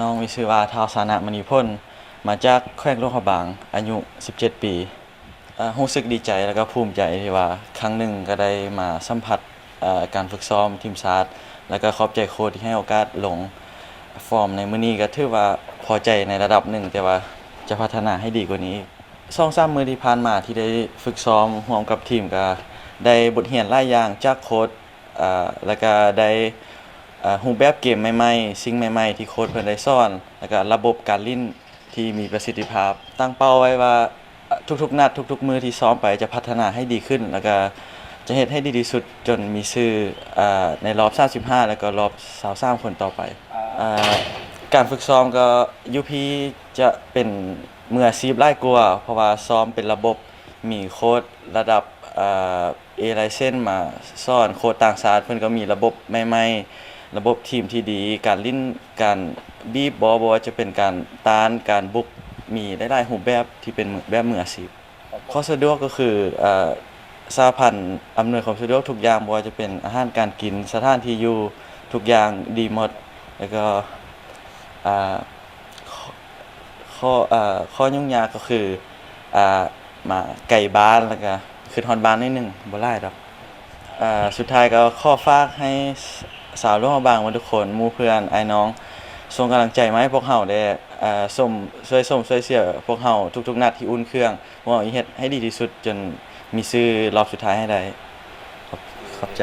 น้องมีชื่อว่าท้าวสานะมณีพ้นมาจากแขวงลงพบาง อายุ 17 ปีรู้สึกดีใจแล้วก็ภูมิใจที่ว่าครั้งหนึ่งก็ได้มาสัมผัสการฝึกซ้อมทีมชาติแล้วก็ขอบใจโค้ชที่ให้โอกาสลงฟอร์มในมื้อนี้ก็ถือว่าพอใจในระดับหนึ่ง แต่ว่าจะพัฒนาให้ดีกว่านี้อีกสองสามมือที่ผ่านมาที่ได้ฝึกซ้อมร่วมกับทีมก็ได้บทเรียนหลายอย่างจากโค้ชแล้วก็ได้ รูปแบบเกมใหม่ๆ สิ่งใหม่ ๆ ที่โค้ชเพิ่นได้สอน แล้วก็ระบบการเล่นที่มีประสิทธิภาพ ตั้งเป้าไว้ว่าทุกๆ นัดทุก ๆ มือที่ซ้อมไปจะพัฒนาให้ดีขึ้น แล้วก็จะเฮ็ดให้ดีที่สุดจนมีชื่ออในรอบ 35 แล้วก็รอบ23คนต่อไปอการฝึกซ้อมก็ยูพีจะเป็นมืออาชีพหลายกว่าเพราะว่าซ้อมเป็นระบบมีโค้ชระดับเอ่า A license มาสอนโค้ชต่างชาติเพิ่นก็มีระบบใหม่ๆ ระบบทีมที่ดี การลิ้นการบีบบอลบ่ว่าจะเป็นการต้านการบุกมีหลายๆรูปแบบที่เป็นแบบมืออาชีพข้อสะดวกก็คือเอ่อสหพันธ์อำนวยความสะดวกทุกอย่างบ่ว่าจะเป็นอาหารการกินสถานที่อยู่ทุกอย่างดีหมด แล้วก็อ่าข้ออ่าข้อยุ่งยากก็คืออ่ามาไก่บ้านแล้วก็คือฮอดบ้านนิดนึงบ่หลายดอกอ่าสุดท้ายก็ข้อฝากให้ สาวร่วมบางวันทุกคนมูเพื่อนไอ้น้องส่งกำลังใจมาให้พวกเฮาได้อ่าส่งช่วยส่งช่วยเสียพวกเฮาทุกๆนัดที่อุ่นเครื่องพวกเฮาเฮ็ดให้ดีที่สุดจนมีชื่อรอบสุดท้ายให้ได้ขอบขอบใจ